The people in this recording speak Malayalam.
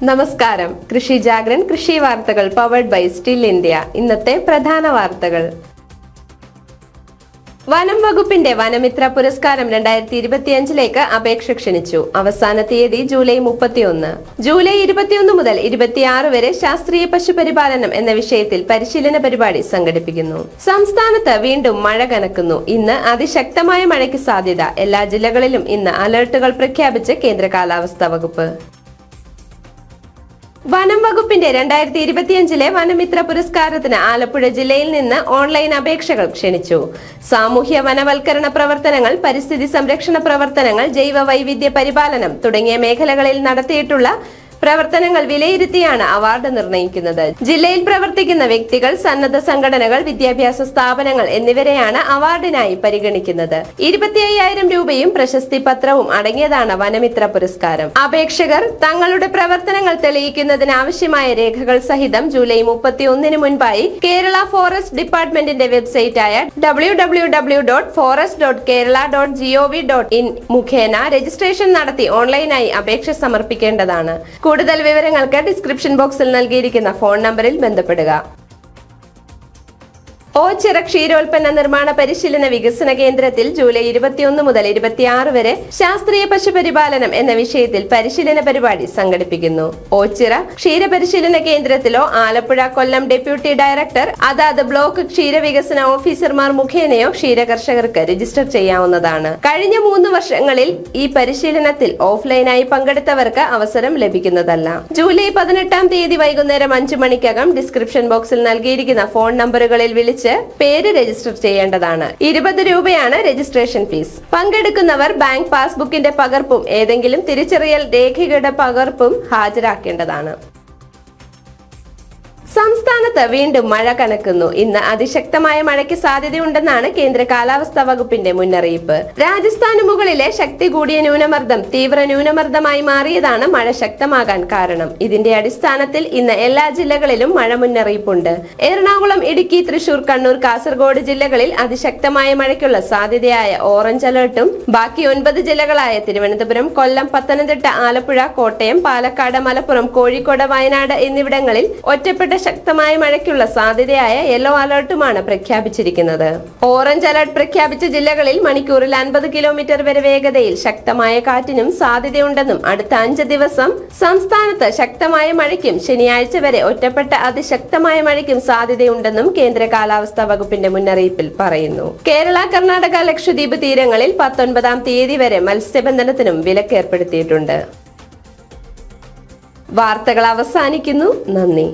നമസ്കാരം. കൃഷി ജാഗ്രൻ കൃഷി വാർത്തകൾ പവർഡ് ബൈ സ്റ്റിൽ ഇന്ത്യ ഇന്നത്തെ പ്രധാന വാർത്തകൾ. വനം വകുപ്പിന്റെ വനമിത്ര പുരസ്കാരം രണ്ടായിരത്തി ഇരുപത്തിയഞ്ചിലേക്ക് അപേക്ഷ ക്ഷണിച്ചു. അവസാന തീയതി ജൂലൈ മുപ്പത്തിയൊന്ന്. ജൂലൈ ഇരുപത്തിയൊന്ന് മുതൽ ഇരുപത്തിയാറ് വരെ ശാസ്ത്രീയ പശുപരിപാലനം എന്ന വിഷയത്തിൽ പരിശീലന പരിപാടി സംഘടിപ്പിക്കുന്നു. സംസ്ഥാനത്ത് വീണ്ടും മഴ കനക്കുന്നു. ഇന്ന് അതിശക്തമായ മഴയ്ക്ക് സാധ്യത. എല്ലാ ജില്ലകളിലും ഇന്ന് അലർട്ടുകൾ പ്രഖ്യാപിച്ച് കേന്ദ്ര കാലാവസ്ഥാ വകുപ്പ്. വനം വകുപ്പിന്റെ രണ്ടായിരത്തി ഇരുപത്തിയഞ്ചിലെ വനമിത്ര പുരസ്കാരത്തിന് ആലപ്പുഴ ജില്ലയിൽ നിന്ന് ഓൺലൈൻ അപേക്ഷകൾ ക്ഷണിച്ചു. സാമൂഹ്യ വനവൽക്കരണ പ്രവർത്തനങ്ങൾ പരിസ്ഥിതി സംരക്ഷണ പ്രവർത്തനങ്ങൾ ജൈവ വൈവിധ്യ പരിപാലനം തുടങ്ങിയ മേഖലകളിൽ നടത്തിയിട്ടുള്ള പ്രവർത്തനങ്ങൾ വിലയിരുത്തിയാണ് അവാർഡ് നിർണയിക്കുന്നത്. ജില്ലയിൽ പ്രവർത്തിക്കുന്ന വ്യക്തികൾ സന്നദ്ധ സംഘടനകൾ വിദ്യാഭ്യാസ സ്ഥാപനങ്ങൾ എന്നിവരെയാണ് അവാർഡിനായി പരിഗണിക്കുന്നത്. ഇരുപത്തി അയ്യായിരം രൂപയും പ്രശസ്തി പത്രവും അടങ്ങിയതാണ് വനമിത്ര പുരസ്കാരം. അപേക്ഷകർ തങ്ങളുടെ പ്രവർത്തനങ്ങൾ തെളിയിക്കുന്നതിന് ആവശ്യമായ രേഖകൾ സഹിതം ജൂലൈ മുപ്പത്തി ഒന്നിന് മുൻപായി കേരള ഫോറസ്റ്റ് ഡിപ്പാർട്ട്മെന്റിന്റെ വെബ്സൈറ്റായ W W W dot forest dot Kerala dot G O V dot in മുഖേന രജിസ്ട്രേഷൻ നടത്തി ഓൺലൈനായി അപേക്ഷ സമർപ്പിക്കേണ്ടതാണ്. കൂടുതൽ വിവരങ്ങൾക്ക് ഡിസ്ക്രിപ്ഷൻ ബോക്സിൽ നൽകിയിരിക്കുന്ന ഫോൺ നമ്പറിൽ ബന്ധപ്പെടുക. ഓച്ചിറ ക്ഷീരോൽപ്പന്ന നിർമ്മാണ പരിശീലന വികസന കേന്ദ്രത്തിൽ ജൂലൈ ഇരുപത്തിയൊന്ന് മുതൽ ഇരുപത്തിയാറ് വരെ ശാസ്ത്രീയ പശുപരിപാലനം എന്ന വിഷയത്തിൽ പരിശീലന പരിപാടി സംഘടിപ്പിക്കുന്നു. ഓച്ചിറ ക്ഷീരപരിശീലന കേന്ദ്രത്തിലോ ആലപ്പുഴ കൊല്ലം ഡെപ്യൂട്ടി ഡയറക്ടർ അതാത് ബ്ലോക്ക് ക്ഷീര വികസന ഓഫീസർമാർ മുഖേനയോ ക്ഷീര കർഷകർക്ക് രജിസ്റ്റർ ചെയ്യാവുന്നതാണ്. കഴിഞ്ഞ മൂന്ന് വർഷങ്ങളിൽ ഈ പരിശീലനത്തിൽ ഓഫ്ലൈനായി പങ്കെടുത്തവർക്ക് അവസരം ലഭിക്കുന്നതല്ല. ജൂലൈ പതിനെട്ടാം തീയതി വൈകുന്നേരം അഞ്ചു മണിക്കകം ഡിസ്ക്രിപ്ഷൻ ബോക്സിൽ നൽകിയിരിക്കുന്ന ഫോൺ നമ്പറുകളിൽ വിളിച്ച് പേര് രജിസ്റ്റർ ചെയ്യേണ്ടതാണ്. ഇരുപത് രൂപയാണ് രജിസ്ട്രേഷൻ ഫീസ്. പങ്കെടുക്കുന്നവർ ബാങ്ക് പാസ്ബുക്കിന്റെ പകർപ്പും ഏതെങ്കിലും തിരിച്ചറിയൽ രേഖയുടെ പകർപ്പും ഹാജരാക്കേണ്ടതാണ്. സംസ്ഥാനത്ത് വീണ്ടും മഴ കനക്കുന്നു. ഇന്ന് അതിശക്തമായ മഴയ്ക്ക് സാധ്യതയുണ്ടെന്നാണ് കേന്ദ്ര കാലാവസ്ഥാ വകുപ്പിന്റെ മുന്നറിയിപ്പ്. രാജസ്ഥാന് മുകളിലെ ശക്തി കൂടിയ ന്യൂനമർദ്ദം തീവ്ര ന്യൂനമർദ്ദമായി മാറിയതാണ് മഴ ശക്തമാകാൻ കാരണം. ഇതിന്റെ അടിസ്ഥാനത്തിൽ ഇന്ന് എല്ലാ ജില്ലകളിലും മഴ മുന്നറിയിപ്പുണ്ട്. എറണാകുളം ഇടുക്കി തൃശൂർ കണ്ണൂർ കാസർഗോഡ് ജില്ലകളിൽ അതിശക്തമായ മഴയ്ക്കുള്ള സാധ്യതയായ ഓറഞ്ച് അലർട്ടും ബാക്കി ഒൻപത് ജില്ലകളായ തിരുവനന്തപുരം കൊല്ലം പത്തനംതിട്ട ആലപ്പുഴ കോട്ടയം പാലക്കാട് മലപ്പുറം കോഴിക്കോട് വയനാട് എന്നിവിടങ്ങളിൽ ഒറ്റപ്പെട്ട ശക്തമായ മഴയ്ക്കുള്ള സാധ്യതയായ യെല്ലോ അലർട്ടുമാണ് പ്രഖ്യാപിച്ചിരിക്കുന്നത്. ഓറഞ്ച് അലർട്ട് പ്രഖ്യാപിച്ച ജില്ലകളിൽ മണിക്കൂറിൽ അൻപത് കിലോമീറ്റർ വരെ വേഗതയിൽ ശക്തമായ കാറ്റിനും സാധ്യതയുണ്ടെന്നും അടുത്ത അഞ്ച് ദിവസം സംസ്ഥാനത്ത് ശക്തമായ മഴയ്ക്കും ശനിയാഴ്ച വരെ ഒറ്റപ്പെട്ട അതിശക്തമായ മഴയ്ക്കും സാധ്യതയുണ്ടെന്നും കേന്ദ്ര കാലാവസ്ഥാ വകുപ്പിന്റെ മുന്നറിയിപ്പിൽ പറയുന്നു. കേരള കർണാടക ലക്ഷദ്വീപ് തീരങ്ങളിൽ പത്തൊൻപതാം തീയതി വരെ മത്സ്യബന്ധനത്തിനും വിലക്കേർപ്പെടുത്തിയിട്ടുണ്ട് വാർത്തകൾ അവസാനിക്കുന്നു. നന്ദി.